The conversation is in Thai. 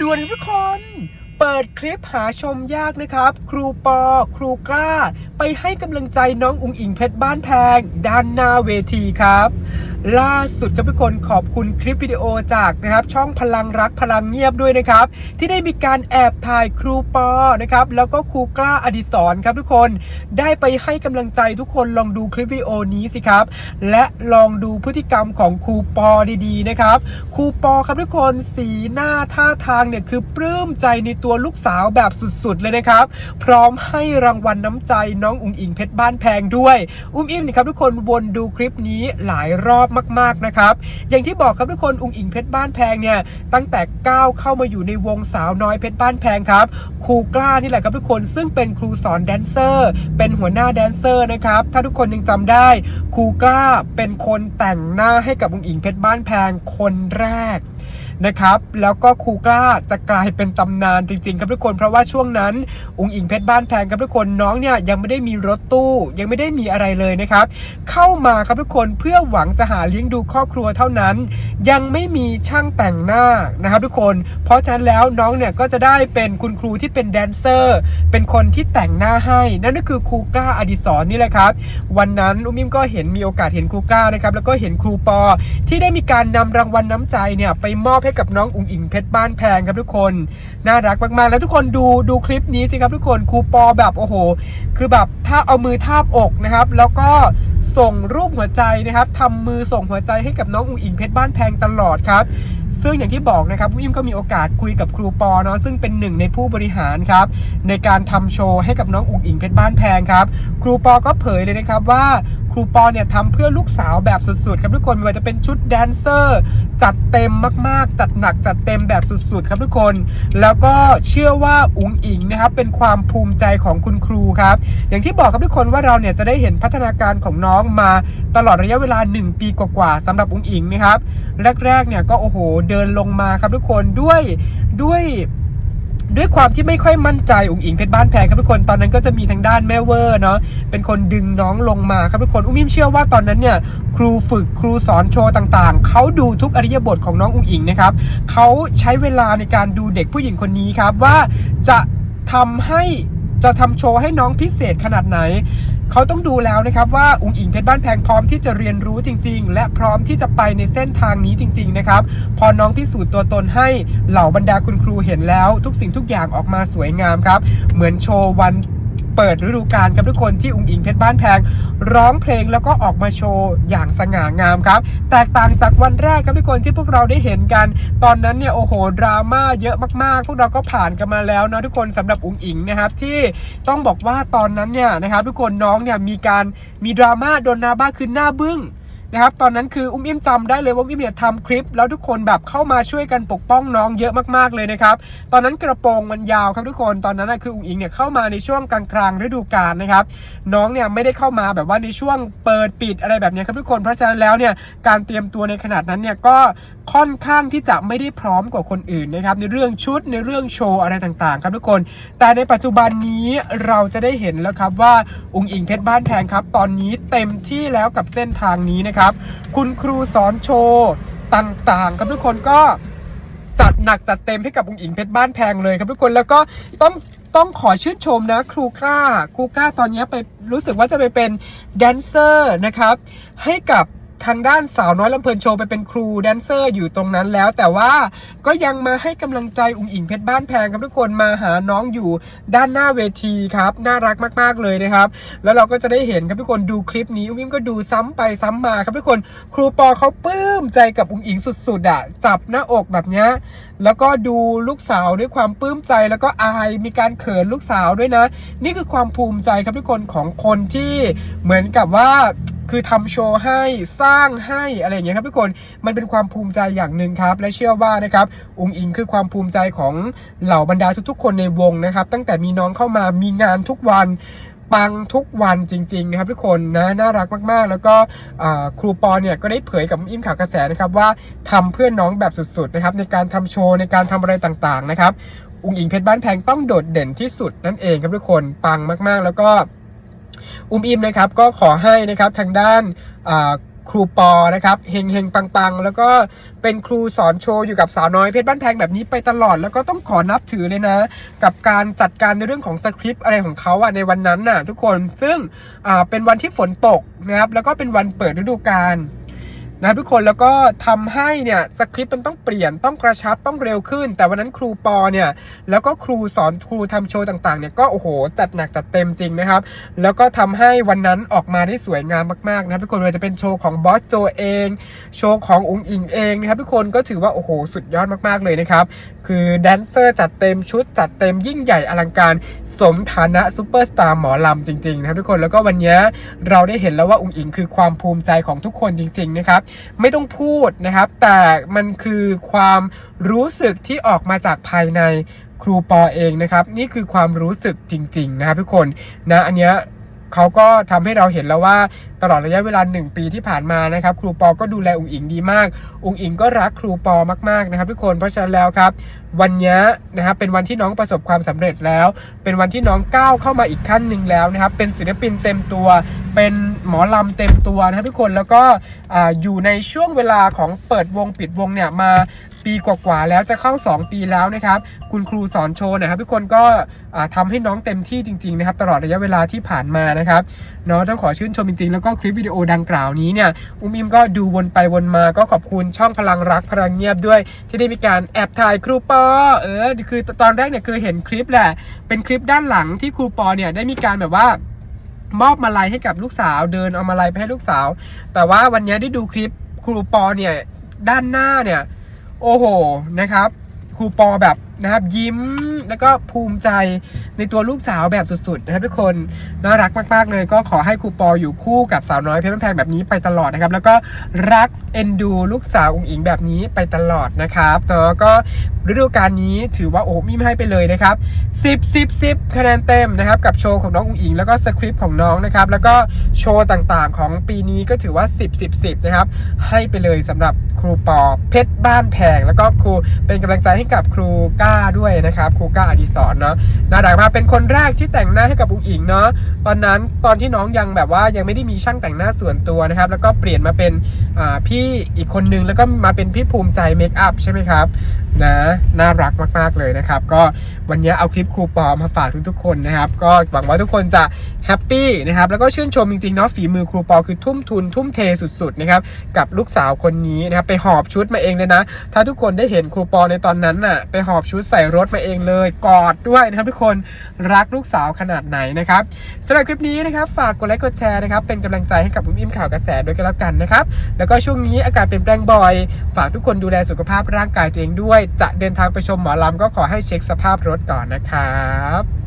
ด่วนทุกคน เปิดคลิปหาชมยากนะครับ ครูปอ ครูกล้า ไปให้กำลังใจน้องอุงอิงเพชรบ้านแพง ด้านหน้าเวทีครับ ล่าสุดครับทุกคนขอบคุณคลิปวิดีโอจากนะครับช่องพลังรักพลังเงียบด้วยนะครับ ที่ได้มีการแอบถ่ายครูปอนะครับแล้วก็ครูกล้าอดิศรครับทุกคนได้ไปให้กำลังใจทุกคนลองดูคลิปวิดีโอนี้สิครับ และลองดูพฤติกรรมของครูปอดีๆนะครับครูปอครับทุกคนสีหน้าท่าทางเนี่ยคือปลื้มใจในตัวลูกสาวแบบสุดๆเลยนะครับ พร้อมให้รางวัลน้ำใจน้องอุ๋งอิงเพชรบ้านแพงด้วย อุ้มอิ่มนะครับทุกคนวนดูคลิปนี้หลายรอบมากๆนะครับ อย่างที่บอกครับทุกคนอุ๋งอิงเพชรบ้านแพงเนี่ยตั้งแต่ก้าวเข้ามาอยู่ในวงสาวน้อยเพชรบ้านแพงครับครูกล้านี่แหละครับทุกคนซึ่งเป็นครูสอนแดนเซอร์ เป็นหัวหน้าแดนเซอร์นะครับถ้าทุกคนยังจำได้ครูกล้าเป็นคนแต่งหน้าให้กับอุ๋งอิงเพชรบ้านแพงคนแรก นะครับ แล้วก็ครูกล้าจะกลายเป็นตำนานจริงๆ ครับทุกคนเพราะว่าช่วงนั้นอุ๋งอิงเพชรบ้านแพงครับทุกคนน้องเนี่ยยังไม่ได้มีรถตู้ ยังไม่ได้มีอะไรเลยนะครับ เข้ามาครับทุกคนเพื่อหวังจะหาเลี้ยงดูครอบครัวเท่านั้น ยังไม่มีช่างแต่งหน้านะครับทุกคน เพราะฉะนั้นแล้วน้องเนี่ยก็จะได้เป็นคุณครูที่เป็นแดนเซอร์ เป็นคนที่แต่งหน้าให้ นั่นก็คือครูกล้าอดิศรนี่แหละครับ วันนั้นอุ้มอิมก็เห็นมีโอกาสเห็นครูกล้านะครับแล้วก็เห็นครูปอที่ได้มีการนำรางวัลน้ำใจเนี่ยไปมอบให้กับน้องอุ๋งอิงเพชรบ้านแพงครับทุกคน น่ารักมากๆ แล้วทุกคนดูดูคลิปนี้สิครับทุกคนครูปอแบบโอ้โห คือแบบถ้าเอามือทาบอกนะครับ แล้วก็ ส่งรูปหัวใจนะครับทำมือส่งหัวใจให้กับน้องอุ๋งอิงเพชรบ้านแพงตลอดครับ ซึ่งอย่างที่บอกนะครับวิมก็มีโอกาสคุยกับครูปอเนาะซึ่งเป็นหนึ่งในผู้บริหารครับในการทำโชว์ให้กับน้องอุ๋งอิงเพชรบ้านแพงครับ ครูปอก็เผยเลยนะครับว่าครูปอเนี่ยทำเพื่อลูกสาวแบบสุดๆครับทุกคนไม่ว่าจะเป็นชุดแดนเซอร์ จัดเต็มมากๆ จัดหนักจัดเต็มแบบสุดๆ ครับทุกคน แล้วก็เชื่อว่าอุ๋งอิงนะครับเป็นความภูมิใจของคุณครูครับ อย่างที่บอกครับทุกคนว่าเราเนี่ยจะได้เห็นพัฒนาการของน้องมาตลอดระยะเวลา 1 ปีกว่าๆสำหรับอุ๋งอิงนะครับ แรกๆเนี่ยก็โอ้โหเดินลงมาครับทุกคนด้วยด้วยด้วยความที่ไม่ค่อยมั่นใจอุ๋งอิงเพชรบ้านแพงครับทุกคนตอนนั้นก็จะมีทางด้านแม่เวอร์เนาะเป็นคนดึงน้องลงมาครับทุกคนอุ้มอิมเชื่อว่าตอนนั้นเนี่ยครูฝึกครูสอนโชว์ต่างๆเขาดูทุกอริยบทของน้องอุ๋งอิงนะครับเขาใช้เวลาในการดูเด็กผู้หญิงคนนี้ครับว่าจะทำให้จะทำโชว์ให้น้องพิเศษขนาดไหน เขาต้องดูแล้วนะครับว่าอุงอิงเพชรบ้านแพงพร้อมที่จะเรียนรู้จริง ๆ และพร้อมที่จะไปในเส้นทางนี้จริง ๆ นะครับ พอน้องพิสูจน์ตัวตนให้เหล่าบรรดาคุณครูเห็นแล้ว ทุกสิ่งทุกอย่างออกมาสวยงามครับ เหมือนโชว์วัน เปิดฤดูกาลครับทุกคนที่อุงอิงเพชรบ้านแพง ร้องเพลงแล้วก็ออกมาโชว์อย่างสง่างามครับ แตกต่างจากวันแรกครับทุกคนที่พวกเราได้เห็นกัน ตอนนั้นเนี่ยโอ้โหดราม่าเยอะมากๆ พวกเราก็ผ่านกันมาแล้วนะทุกคนสำหรับอุงอิงนะครับที่ต้องบอกว่าตอนนั้นเนี่ยนะครับทุกคนน้องเนี่ยมีการมีดราม่าโดนนาบ้าคือหน้าบึ้ง นะครับตอนนั้นคืออุ้มอิ่มจำได้เลยว่าอุ้มอิ่มเนี่ยทำคลิป แล้วทุกคนแบบเข้ามาช่วยกันปกป้องน้องเยอะมากๆเลยนะครับตอนนั้นกระโปรงมันยาวครับทุกคนตอนนั้นนะคืออุ้งอิงเนี่ยเข้ามาในช่วงกลางๆฤดูกาลนะครับน้องเนี่ยไม่ได้เข้ามาแบบว่าในช่วงเปิดปิดอะไรแบบนี้ครับทุกคนเพราะฉะนั้นแล้วเนี่ยการเตรียมตัวในขนาดนั้นเนี่ยก็ค่อนข้างที่จะไม่ได้พร้อมกว่าคนอื่นนะครับ ในเรื่องชุดในเรื่องโชว์อะไรต่างๆ ครับทุกคน แต่ในปัจจุบันนี้เราจะได้เห็นแล้วครับว่าอุงอิงเพชรบ้านแพงครับ ตอนนี้เต็มที่แล้วกับเส้นทางนี้นะครับ คุณครูสอนโชว์ต่างๆ ครับทุกคนก็จัดหนักจัดเต็มให้กับอุงอิงเพชรบ้านแพงเลยครับทุกคนแล้วก็ต้องต้องขอชื่นชมนะครูกล้าครูกล้าตอนนี้ไปรู้สึกว่าจะไปเป็นแดนเซอร์นะครับ ให้กับ ทางด้านสาวน้อยลำเพลินโชว์ไปเป็นครูแดนเซอร์อยู่ตรงนั้นแล้ว แต่ว่าก็ยังมาให้กำลังใจอุ๋งอิงเพชรบ้านแพงครับทุกคนมาหาน้องอยู่ด้านหน้าเวทีครับน่ารักมากๆเลยนะครับ แล้วเราก็จะได้เห็นครับทุกคนดูคลิปนี้อุ้งอิงก็ดูซ้ำไปซ้ำมาครับทุกคนครูปอเขาปลื้มใจกับอุ๋งอิงสุดๆอะจับหน้าอกแบบเนี้ยแล้วก็ดูลูกสาวด้วยความปลื้มใจแล้วก็อายมีการเขินลูกสาวด้วยนะ นี่คือความภูมิใจครับทุกคนของคนที่เหมือนกับว่า คือทำโชว์ให้สร้างให้อะไรอย่างเงี้ยครับทุกคนมันเป็นความภูมิใจอย่างหนึ่งครับ และเชื่อว่านะครับอุงอิงคือความภูมิใจของเหล่าบรรดาทุกๆ คนในวงนะครับ ตั้งแต่มีน้องเข้ามามีงานทุกวันปังทุกวันจริง ๆ นะครับทุกคนนะน่ารักมากๆ แล้วก็ครูปอเนี่ยก็ได้เผยกับอิมข่าวกระแสนะครับว่าทำเพื่อนน้องแบบสุดๆนะครับในการทำโชว์ในการทำอะไรต่างๆนะครับ อุงอิงเพชรบ้านแพงต้องโดดเด่นที่สุดนั่นเองครับทุกคนปังมากๆ แล้วก็ อุ้มอิมนะครับก็ขอให้นะครับทางด้านครูปอนะครับเฮงเฮงปังปังๆ แล้วก็เป็นครูสอนโชว์อยู่กับสาวน้อยเพชรบ้านแพงแบบนี้ไปตลอด แล้วก็ต้องขอนับถือเลยนะ กับการจัดการในเรื่องของสคริปต์อะไรของเขาอะในวันนั้นน่ะทุกคนซึ่งเป็นวันที่ฝนตกนะครับแล้วก็เป็นวันเปิดฤดูกาล นะทุกคนแล้วก็ทำให้เนี่ยสคริปต์มันต้องเปลี่ยนต้องกระชับต้องเร็วขึ้น แต่วันนั้นครูปอเนี่ยแล้วก็ครูสอนครูทำโชว์ต่างๆเนี่ยก็โอ้โหจัดหนักจัดเต็มจริงนะครับ แล้วก็ทำให้วันนั้นออกมาได้สวยงามมากๆนะทุกคนไม่ว่าจะเป็นโชว์ของบอสโจเอง โชว์ของอุ๋งอิงเองนะครับทุกคนก็ถือว่าโอ้โหสุดยอดมากๆเลยนะครับคือแดนเซอร์จัดเต็มชุดจัดเต็มยิ่งใหญ่อลังการสมฐานะซูเปอร์สตาร์หมอลำจริงๆนะครับทุกคนแล้วก็วันนี้เราได้เห็นแล้วว่าอุ๋งอิงคือความภูมิใจของทุกคนจริงๆนะครับไม่ต้องพูดนะครับ แต่มันคือความรู้สึกที่ออกมาจากภายในครูปอเองนะครับ นี่คือความรู้สึกจริง ๆ นะครับทุกคนนะอันเนี้ย เขาก็ทำให้เราเห็นแล้วว่าตลอดระยะเวลา 1 ปีที่ผ่านมานะครับครูปอก็ดูแลอุ๋งอิงดีมาก อุ๋งอิงก็รักครูปอมากๆนะครับทุกคนเพราะฉะนั้นแล้วครับ วันนี้นะครับเป็นวันที่น้องประสบความสำเร็จแล้ว เป็นวันที่น้องก้าวเข้ามาอีกขั้นหนึ่งแล้วนะครับเป็นศิลปินเต็มตัว เป็นหมอลำเต็มตัวนะครับทุกคนแล้วก็อ่าอยู่ในช่วงเวลาของเปิดวงปิดวงเนี่ยมา ปีกว่าๆแล้วจะเข้า 2 ปีแล้วนะครับ คุณครูสอนโชว์นะครับทุกคนก็อ่าทำให้น้องเต็มที่จริงๆนะครับตลอดระยะเวลาที่ผ่านมานะครับเนาะต้องขอชื่นชมจริงๆ แล้วก็คลิปวิดีโอดังกล่าวนี้เนี่ยอุ้มอิมก็ดูวนไปวนมาก็ขอบคุณช่องพลังรักพลังเงียบด้วย ที่ได้มีการแอบถ่ายครูปอเออคือตอนแรกเนี่ยคือเห็นคลิปแหละ เป็นคลิปด้านหลังที่ครูปอเนี่ยได้มีการแบบว่ามอบมาลัยให้กับลูกสาวเดินเอามาลัยไปให้ลูกสาว แต่ว่าวันนี้ได้ดูคลิปครูปอเนี่ยด้านหน้าเนี่ย โอ้โหนะครับ ครูปอแบบนะครับยิ้มแล้วก็ภูมิใจในตัวลูกสาวแบบสุดๆนะครับทุกคนน่ารักมากๆเลย ก็ขอให้ครูปออยู่คู่กับสาวน้อยเพชรบ้านแพงแบบนี้ไปตลอดนะครับ แล้วก็รักเอ็นดูลูกสาวองอิงแบบนี้ไปตลอดนะครับเนาะก็ฤดูกาลนี้ถือว่าโอ้มีให้ไปเลยนะครับ 10 10 10 คะแนนเต็มนะครับ กับโชว์ของน้องอุ๋งอิง แล้วก็สคริปต์ของน้องนะครับ แล้วก็โชว์ต่างๆของปีนี้ก็ถือว่า 10 10 10 นะครับ ให้ไปเลยสำหรับครูปอเพชรบ้านแพง แล้วก็ครูเป็นกำลังใจให้กับครูก้าด้วยนะครับครูก้าอดิศรเนาะน่ารักมากเป็นคนแรกที่แต่งหน้าให้กับอุ๋งอิงเนาะตอนนั้นตอนที่น้องยังแบบว่ายังไม่ได้มีช่างแต่งหน้าส่วนตัวนะครับ แล้วก็เปลี่ยนมาเป็นพี่อีกคนนึงแล้วก็มาเป็นพี่ภูมิใจเมคอัพใช่ไหมครับนะน่ารักมากๆเลยนะครับ ก็วันนี้เอาคลิปครูปอมาฝากทุกๆคนนะครับ ก็หวังว่าทุกคนจะแฮปปี้นะครับแล้วก็ชื่นชมจริงๆเนาะฝีมือครูปอคือทุ่มทุน ทุ่มเทสุดๆนะครับกับลูกสาวคนนี้นะครับไปหอบชุดมาเองเลยนะ ถ้าทุกคนได้เห็นครูปอในตอนนั้นน่ะไปหอบชุดใส่รถมาเองเลย กอดด้วยนะครับทุกคนรักลูกสาวขนาดไหนนะครับสำหรับคลิปนี้นะครับฝากกดไลค์กดแชร์นะครับเป็นกำลังใจให้กับอุ้มอิ่มข่าวกระแสด้วยกันแล้วกันนะครับแล้วก็ช่วงนี้อากาศเปลี่ยนแปลงบ่อย ฝากทุกคนดูแลสุขภาพร่างกายตัวเองด้วย จะเดินทางไปชมหมอลำก็ขอให้เช็คสภาพรถก่อนนะครับ